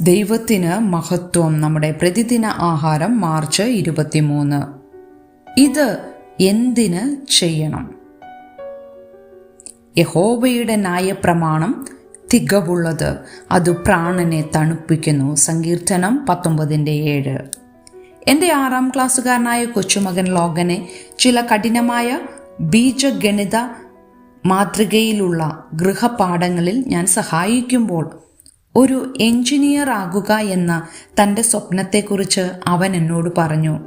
ദൈവത്തിന് മഹത്വം നമ്മുടെ പ്രതിദിന ആഹാരം മാർച്ച് ഇരുപത്തിമൂന്ന്. ഇത് എന്തിന് ചെയ്യണം? യഹോവയുടെ ന്യായപ്രമാണം തികവുള്ളത് അത് പ്രാണനെ തണുപ്പിക്കുന്നു. സങ്കീർത്തനം പത്തൊമ്പതിന്റെ ഏഴ്. എന്റെ ആറാം ക്ലാസ്സുകാരനായ കൊച്ചുമകൻ ലോകനെ ചില കഠിനമായ ബീജഗണിത മാതൃകയിലുള്ള ഗൃഹപാഠങ്ങളിൽ ഞാൻ സഹായിക്കുമ്പോൾ ഒരു എഞ്ചിനീയർ ആകുക എന്ന തന്റെ സ്വപ്നത്തെക്കുറിച്ച് അവൻ എന്നോട് പറഞ്ഞു.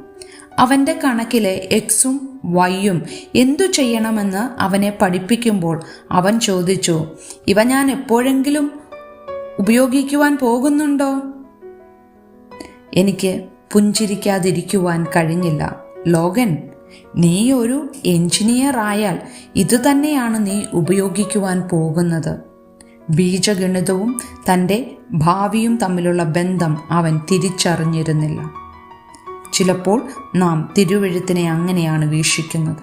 അവന്റെ കണക്കിലെ എക്സും വൈയും എന്തു ചെയ്യണമെന്ന് അവനെ പഠിപ്പിക്കുമ്പോൾ അവൻ ചോദിച്ചു ഇവ ഞാൻ എപ്പോഴെങ്കിലും ഉപയോഗിക്കുവാൻ പോകുന്നുണ്ടോ? എനിക്ക് പുഞ്ചിരിക്കാതിരിക്കുവാൻ കഴിഞ്ഞില്ല. ലോകൻ നീ ഒരു എഞ്ചിനീയർ ആയാൽ ഇതുതന്നെയാണ് നീ ഉപയോഗിക്കുവാൻ പോകുന്നത്. ബീജഗണിതവും തന്റെ ഭാവിയും തമ്മിലുള്ള ബന്ധം അവൻ തിരിച്ചറിഞ്ഞിരുന്നില്ല. ചിലപ്പോൾ നാം തിരുവഴുത്തിനെ അങ്ങനെയാണ് വീക്ഷിക്കുന്നത്.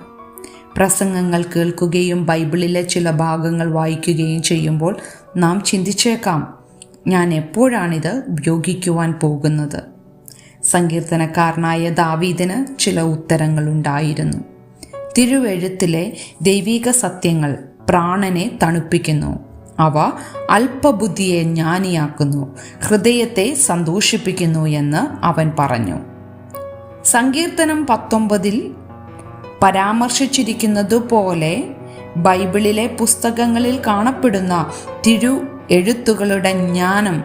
പ്രസംഗങ്ങൾ കേൾക്കുകയും ബൈബിളിലെ ചില ഭാഗങ്ങൾ വായിക്കുകയും ചെയ്യുമ്പോൾ നാം ചിന്തിച്ചേക്കാം ഞാൻ എപ്പോഴാണിത് ഉപയോഗിക്കുവാൻ പോകുന്നത്? സങ്കീർത്തനക്കാരനായ ദാവീദിന് ചില ഉത്തരങ്ങൾ ഉണ്ടായിരുന്നു. തിരുവെഴുത്തിലെ ദൈവിക സത്യങ്ങൾ പ്രാണനെ തണുപ്പിക്കുന്നു. അവ അല്പബുദ്ധിയെ ജ്ഞാനിയാക്കുന്നു ഹൃദയത്തെ സന്തോഷിപ്പിക്കുന്നു എന്ന് അവൻ പറഞ്ഞു. സങ്കീർത്തനം പത്തൊമ്പതിൽ പരാമർശിച്ചിരിക്കുന്നതുപോലെ ബൈബിളിലെ പുസ്തകങ്ങളിൽ കാണപ്പെടുന്ന തിരു എഴുത്തുകളുടെ ജ്ഞാനം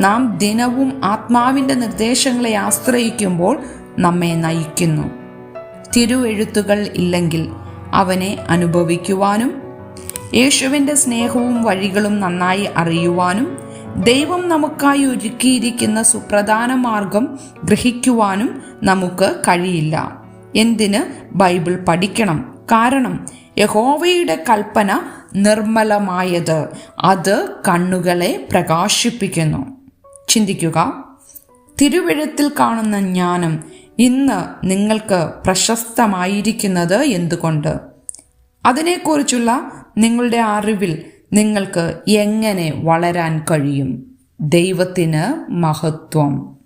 നാം ദിനവും ആത്മാവിന്റെ നിർദ്ദേശങ്ങളെ ആശ്രയിക്കുമ്പോൾ നമ്മെ നയിക്കുന്നു. തിരുവെഴുത്തുകൾ ഇല്ലെങ്കിൽ അവനെ അനുഭവിക്കുവാനും യേശുവിന്റെ സ്നേഹവും വഴികളും നന്നായി അറിയുവാനും ദൈവം നമുക്കായി ഒരുക്കിയിരിക്കുന്ന സുപ്രധാന മാർഗം ഗ്രഹിക്കുവാനും നമുക്ക് കഴിയില്ല. എന്തിന്? ബൈബിൾ പഠിക്കണം. കാരണം യഹോവയുടെ കൽപ്പന നിർമ്മലമായത് അത് കണ്ണുകളെ പ്രകാശിപ്പിക്കുന്നു. ചിന്തിക്കുക. തിരുവെഴുത്തിൽ കാണുന്ന ജ്ഞാനം ഇന്ന് നിങ്ങൾക്ക് പ്രശസ്തമായിരിക്കുന്നത് എന്തുകൊണ്ട്? അതിനെക്കുറിച്ചുള്ള നിങ്ങളുടെ അറിവിൽ നിങ്ങൾക്ക് എങ്ങനെ വളരാൻ കഴിയും? ദൈവത്തിന് മഹത്വം.